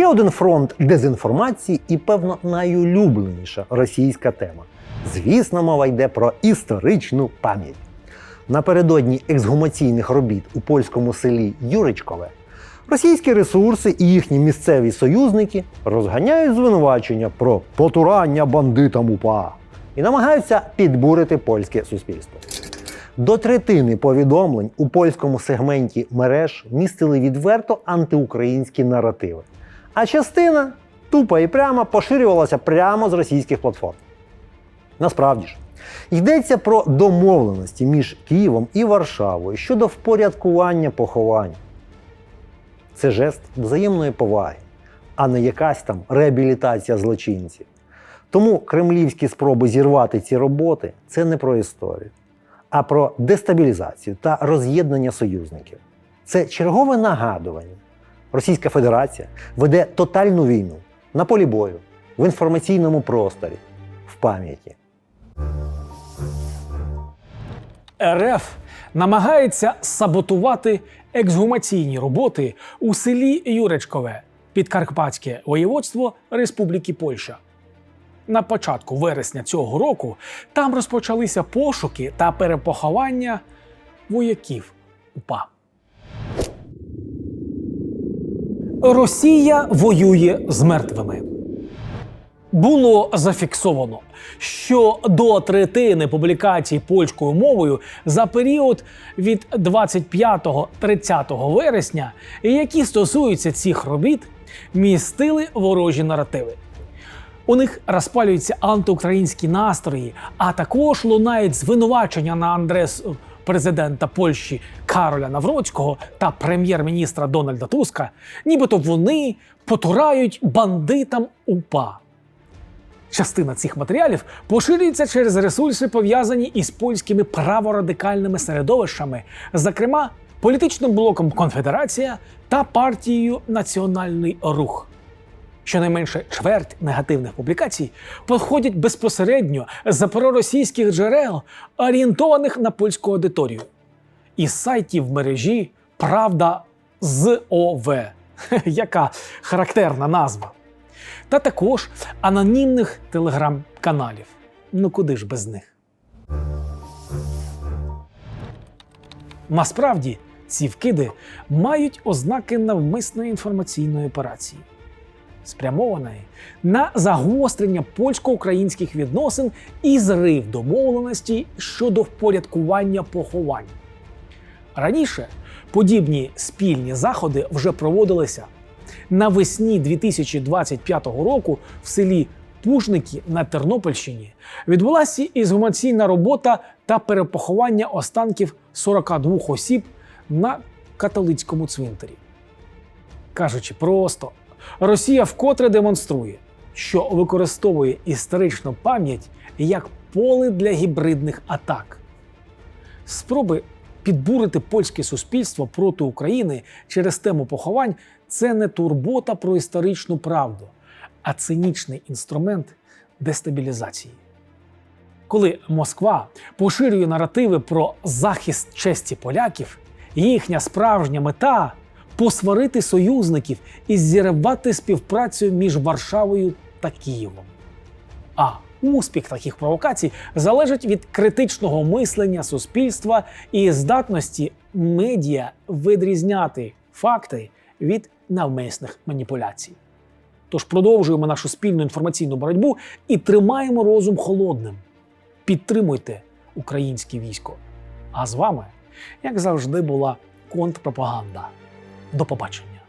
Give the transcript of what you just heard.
Ще один фронт дезінформації і, певно, найулюбленіша російська тема. Звісно, мова йде про історичну пам'ять. Напередодні ексгумаційних робіт у польському селі Юричкове російські ресурси і їхні місцеві союзники розганяють звинувачення про потурання бандитам УПА і намагаються підбурити польське суспільство. До третини повідомлень у польському сегменті мереж містили відверто антиукраїнські наративи, а частина тупо і прямо поширювалася прямо з російських платформ. Насправді ж, йдеться про домовленості між Києвом і Варшавою щодо впорядкування поховань. Це жест взаємної поваги, а не якась там реабілітація злочинців. Тому кремлівські спроби зірвати ці роботи це не про історію, а про дестабілізацію та роз'єднання союзників. Це чергове нагадування. Російська Федерація веде тотальну війну на полі бою, в інформаційному просторі, в пам'яті. РФ намагається саботувати ексгумаційні роботи у селі Юречкове, Підкарпатське воєводство Республіки Польща. На початку вересня цього року там розпочалися пошуки та перепоховання вояків УПА. Росія воює з мертвими. Було зафіксовано, що до третини публікацій польською мовою за період від 25-30 вересня, які стосуються цих робіт, містили ворожі наративи. У них розпалюються антиукраїнські настрої, а також лунають звинувачення на адрес президента Польщі Кароля Навроцького та прем'єр-міністра Дональда Туска, нібито вони потурають бандитам УПА. Частина цих матеріалів поширюється через ресурси, пов'язані із польськими праворадикальними середовищами, зокрема політичним блоком Конфедерація та партією Національний рух. Щонайменше чверть негативних публікацій походять безпосередньо з проросійських джерел, орієнтованих на польську аудиторію, із сайтів мережі Правда з ОВ, яка характерна назва та також анонімних телеграм-каналів. Ну куди ж без них? Насправді ці вкиди мають ознаки навмисної інформаційної операції, спрямованої на загострення польсько-українських відносин і зрив домовленості щодо впорядкування поховань. Раніше подібні спільні заходи вже проводилися навесні 2025 року в селі Пужники на Тернопільщині відбулася ізгумаційна робота та перепоховання останків 42 осіб на католицькому цвинтарі. Кажучи просто, Росія вкотре демонструє, що використовує історичну пам'ять як поле для гібридних атак. Спроби підбурити польське суспільство проти України через тему поховань це не турбота про історичну правду, а цинічний інструмент дестабілізації. Коли Москва поширює наративи про захист честі поляків, їхня справжня мета посварити союзників і зірвати співпрацю між Варшавою та Києвом. А успіх таких провокацій залежить від критичного мислення суспільства і здатності медіа відрізняти факти від навмисних маніпуляцій. Тож продовжуємо нашу спільну інформаційну боротьбу і тримаємо розум холодним. Підтримуйте українське військо. А з вами, як завжди, була контрпропаганда. До побачення.